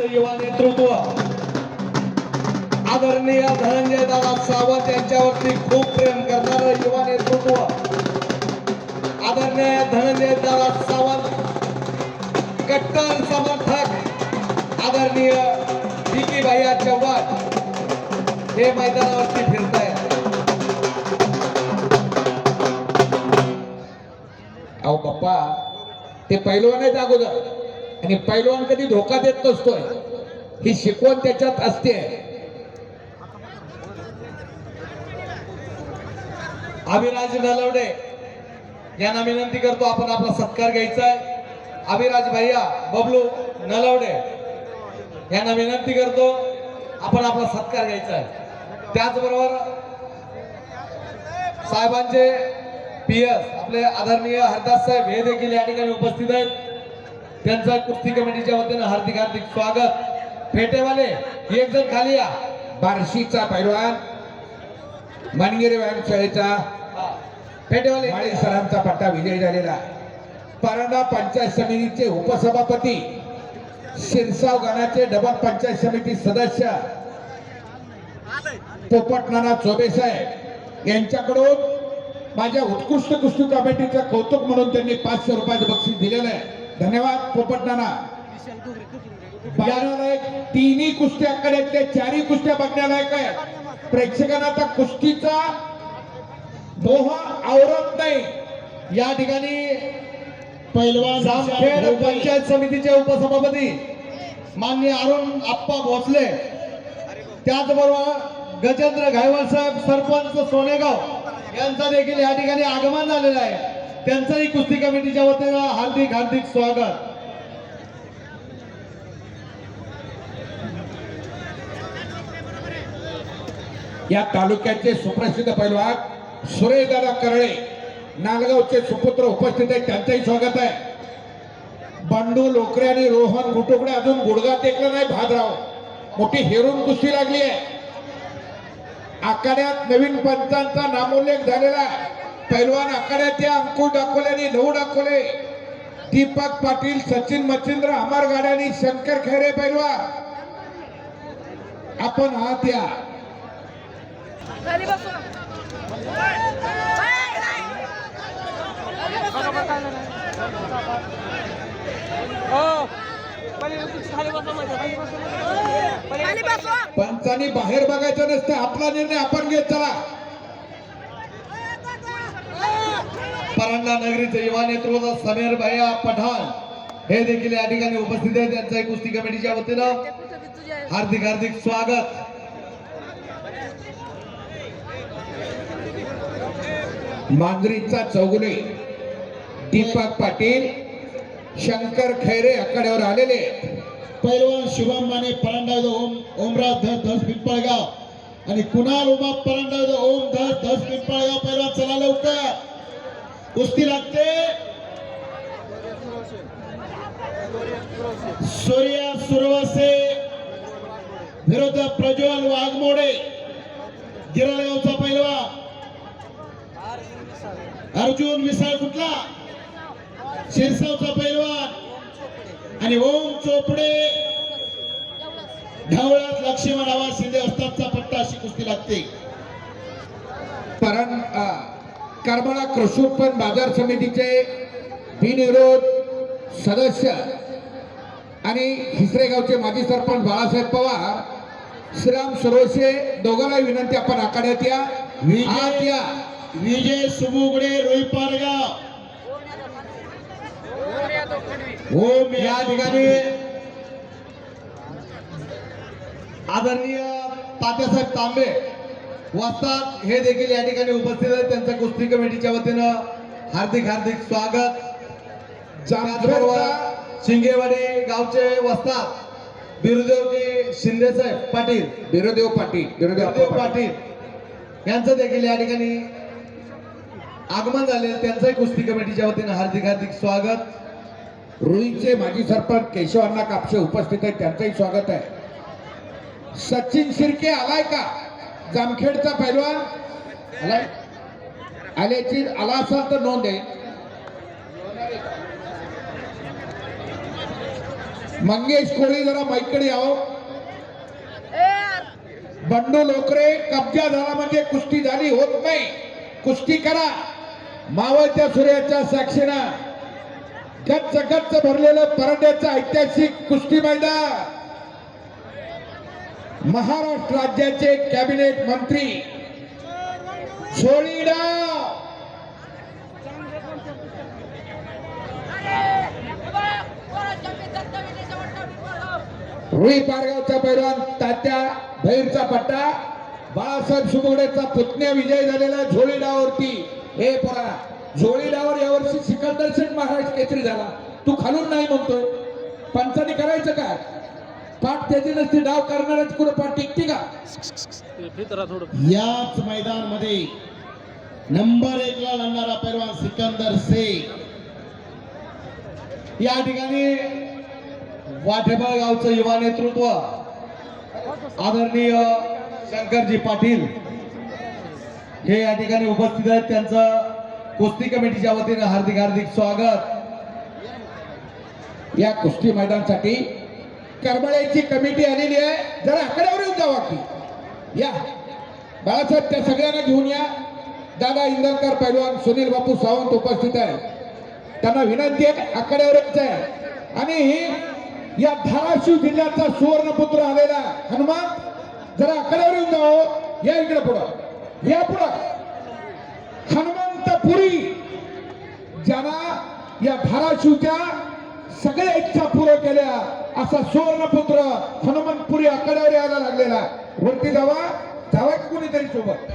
युवा नेतृत्व. आदरणीय धनंजय दादा सावंत यांच्यावरती खूप प्रेम करणार युवा नेतृत्व. आदरणीय धनंजय दादा सावंत कट्टर समर्थक आदरणीय विकी भैया चव्हाण हे मैदानावरती फिरत आहेत अहो बाप्पा ते पैलवान आहेत अगोदर. आणि पैलवान कधी धोका देत नसतोय. ही शिकवण त्याच्यात असते. अभिराज नलवडे यांना विनंती करतो आपण आपला सत्कार घ्यायचा आहे. अभिराज भैया बबलू नलवडे यांना विनंती करतो आपण आपला सत्कार घ्यायचा आहे. त्याचबरोबर साहेबांचे पी एस आपले आदरणीय हरदास साहेब हे देखील या ठिकाणी उपस्थित आहेत. त्यांचा कुस्ती कमिटीच्या वतीनं हार्दिक हार्दिक स्वागत. फेटेवाले एक जण खाली या. बार्शीचा पैलवान मनगिरे व्यायामशाळेचा फेटेवाले. माळी सरांचा पट्टा विजय झालेला. परांडा पंचायत समितीचे उपसभापती शिरसाव गणाचे डबल पंचायत समिती सदस्य पोपट नाना चोबे साहेब. यांच्याकडून माझ्या उत्कृष्ट कुस्ती कमिटीचं कौतुक म्हणून त्यांनी पाचशे रुपयाचं बक्षीस दिलेलं आहे. धन्यवाद पोपट नाना. बघण्यालायक तिन्ही कुस्त्या कड्यातल्या चारही कुस्त्या बघण्यालायक आहे प्रेक्षकांना आता कुस्तीचा मोह आवरत नाही. या ठिकाणी पैलवान जामखेड पंचायत समितीचे उपसभापती माननीय अरुण आप्पा भोसले. त्याचबरोबर गजेंद्र घायवाल साहेब सरपंच सोनेगाव यांचं देखील या ठिकाणी आगमन झालेलं आहे. त्यांचंही कुस्ती कमिटीच्या वतीनं हार्दिक हार्दिक स्वागत. या तालुक्याचे सुप्रसिद्ध पैलवान सुरेशदादा करळे नांदगावचे सुपुत्र उपस्थित आहेत त्यांचंही स्वागत आहे. बंडू लोकरे आणि रोहन गुटुकडे अजून गुडगा टेकला नाही भादराव. मोठी हेरून कुस्ती लागली आहे. आखाड्यात नवीन पंचांचा नामोल्लेख झालेला आहे. पैलवान आखाड्यात या अंकुश डाकोले आणि नऊ डाकोले दीपक पाटील सचिन मच्छिंद्र अमर गाड्यानी शंकर खैरे पैलवान आपण आहात या. पंचांनी बाहेर बघायचं नसतं. आपला निर्णय आपण घेत चला. परांडा नगरीचे युवा नेतृत्व समीर भैया पठाण. हे देखील या ठिकाणी उपस्थित आहेत. त्यांचंही कुस्ती कमिटीच्या वतीनं हार्दिक हार्दिक स्वागत. मांजरीचा चौगुले. दीपक पाटील शंकर खैरे आकड्यावर आलेले पैलवान शुभम माने परांडावद ओम ओमराज धस धस पिंपळगाव. आणि कुणाल उमा परांडावद ओम धस धस पिंपळगाव पैलवान चला लवकर. कुस्ती लागते. सूर्या सुरवसे विरुद्ध प्रज्वल वाघमोडे. गिरळगावचा पैलवान अर्जुन मिसाळ कुठला? शिरसावचा पैलवान आणि ओम चोपडे. ढवळात लक्ष्मण आवाज शिंदे असतातचा पट्टा अशी कुस्ती लागते. परण करमाळा कृषी उत्पन्न बाजार समितीचे बिनविरोध सदस्य आणि हिसरेगावचे माजी सरपंच बाळासाहेब पवार श्रीराम सरोसे दोघांनाही विनंती आपण आखाड्यात या. आत या. विजय सुबुगडे रोई पारगाव ओम या ठिकाणी आदरणीय तात्यासाहेब तांबे वस्ताद हे देखील या ठिकाणी उपस्थित आहेत. त्यांच्या कुस्ती कमिटीच्या वतीनं हार्दिक हार्दिक स्वागत. त्याचबरोबर शिंगेवाडी गावचे वस्ताद बिरुदेवजी शिंदे साहेब पाटील. बिरोदेव पाटील बिरोदेव पाटील. पाटील. यांचं देखील या ठिकाणी आगमन झाले. त्यांचंही कुस्ती कमिटीच्या वतीनं हार्दिक हार्दिक स्वागत. रुईचे माजी सरपंच केशवांना कापसे उपस्थित आहेत. त्यांचंही स्वागत आहे. सचिन शिर्के आलाय का? जामखेडचा पैलवान. आलाय आल्याची आला असाल तर नोंद आहे. मंगेश कोळी जरा माईकडे यावं. यार बंडू लोकरे कब्जा झाला म्हणजे कुस्ती झाली होत नाही. कुस्ती करा. मावळत्या सूर्याच्या साक्षीनं गच्च गच्च भरलेलं परांड्याचं ऐतिहासिक कुस्ती मैदान. महाराष्ट्र राज्याचे कॅबिनेट मंत्री. सोळीडा रुई पारगावचा पैलवान तात्या भैरचा पट्टा बाळासाहेब सुबोडेचा पुतण्या विजय झालेला झोळीडावरती. हे पहा झोळीडावर यावर्षी सिकंदर सेठ महाराज केसरी झाला. तू खालून नाही म्हणतोय. पंचाने करायचं का पाठ त्याची नसते डाव करणारच कुठं पाठ टिकते का? याच मैदानमध्ये नंबर एक ला लढणारा पैलवान सिकंदर शेख. या ठिकाणी वाटेबळ गावचं युवा नेतृत्व आदरणीय शंकरजी पाटील हे या ठिकाणी उपस्थित आहेत. त्यांचं कुस्ती कमिटीच्या वतीनं हार्दिक हार्दिक स्वागत. या कुस्ती मैदानसाठी करबळ्याची कमिटी आलेली आहे. जरा आकड्यावर येऊन जावा की. या. बाळासाहेब त्या सगळ्यांना घेऊन या. दादा इंदलकर पैलवान सुनील बापू सावंत उपस्थित आहे. त्यांना विनंती आहे आकड्यावर आहे आणि या धाराशिव जिल्ह्याचा सुवर्णपुत्र आलेला हनुमान जरा आकड्यावर येऊन जावं. या इकडे पुढं. या पुढं. हनुमंतपुरी. ज्यांना या धाराशिवच्या सगळ्या इच्छा पूर्ण केल्या असा सुवर्णपुत्र हनुमंतपुरी आकड्यावर यायला लागलेला. वरती जावा जावा की कुणीतरी सोबत?